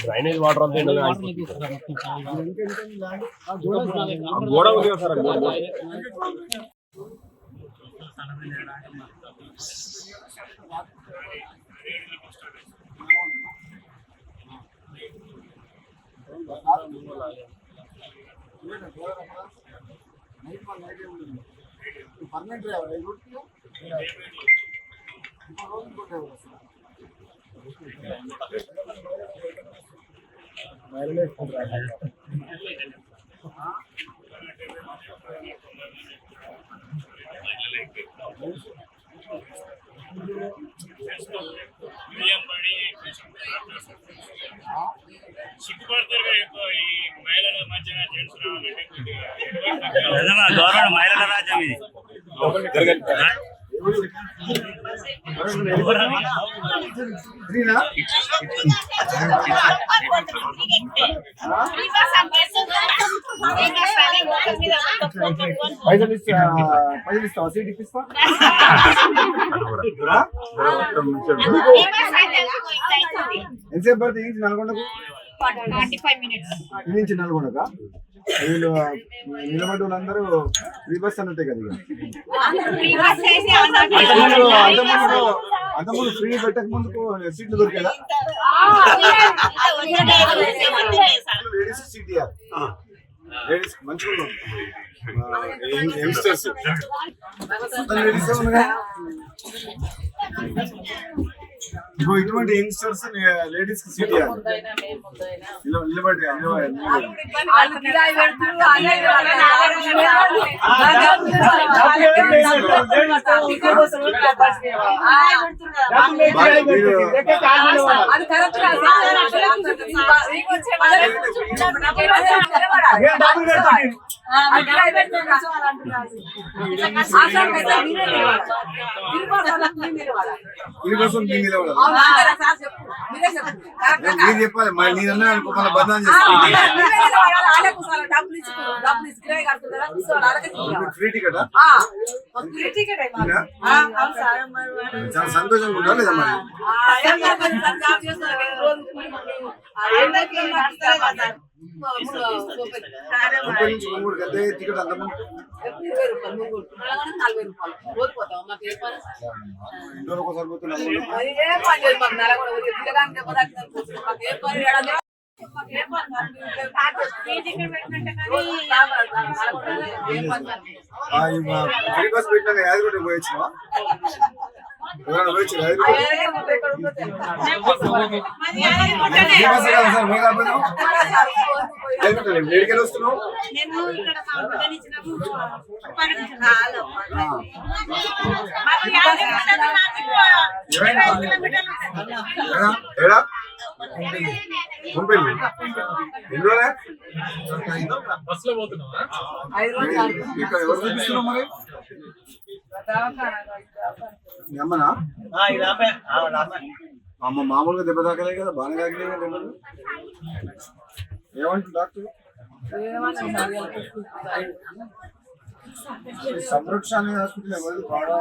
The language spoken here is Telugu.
డ్రైనేజ్ వాటర్ అంతా ఎండలో ఆగిపోతుంది. ఆ గోడ ఉంది కదా సార్ ఆ గోడ పర్మనెంట్ సిగ్గుపడతారు ఎక్కువ ఈ మహిళల మధ్యన జెంట్స్ రావాలంటే కొద్దిగా నిజమా గవర్నమెంట్ మహిళల రాజ్యం ఇది. పైసలు ఇస్తా పైసలు ఇస్తావా సీట్ ఇప్పిస్తా ఆ? ఎంతసేపు పడుతుంది నల్గొండకు నుంచి నల్గొండక వీళ్ళు నిలబడి వాళ్ళందరూ ఫ్రీ బస్ అని ఉంటాయి కదా. అంతకుముందు అంతకుముందు అంతకుముందు ఫ్రీ పెట్టక ముందుకు సీట్లు దొరికేదా లేడీస్ సీట్ ఇవ్వాలి లేడీస్ మంచిగా యంగ్స్టర్స్ లేడీస్ ఇగో ఇటువంటి యంగ్స్టర్స్ లేడీస్కి సీట్ ఇవ్వాలి నిలబడి నిలబడి నిలబడి అది కరెక్ట్ ఇది కోసం మీరు నిలబడాలి మీరు చెప్పాలి. మరి నేనన్నా అనుకో మళ్ళీ బదనాం చేస్తాను ఫ్రీ టికెట్? చాలా సంతోషంగా ఉండాలి లేదా మరి? టికెట్ అంత ఇంట్లో ఒకసారి పోతున్నా ఫ్రీ బస్ పెట్టినాక యాదగిరి పోయొచ్చువా ఎవరైనా పోయొచ్చు యాదగిరి ఫ్రీ బస్ కదా. సార్ మీ కాకపోతే యాదగిరి వేడికెళ్ళి వస్తున్నావు? పంపింది ఎన్ని రోజులే? ఇక్కడ ఎవరు చూపిస్తున్నావు మరి? మీ అమ్మనా అమ్మ మామూలుగా దెబ్బ తాకలే కదా బాగానే తాకినాయి కదా దెబ్బలు. ఏమంటుంది డాక్టర్? సంరక్షణ హాస్పిటల్ ఎవరు బాగా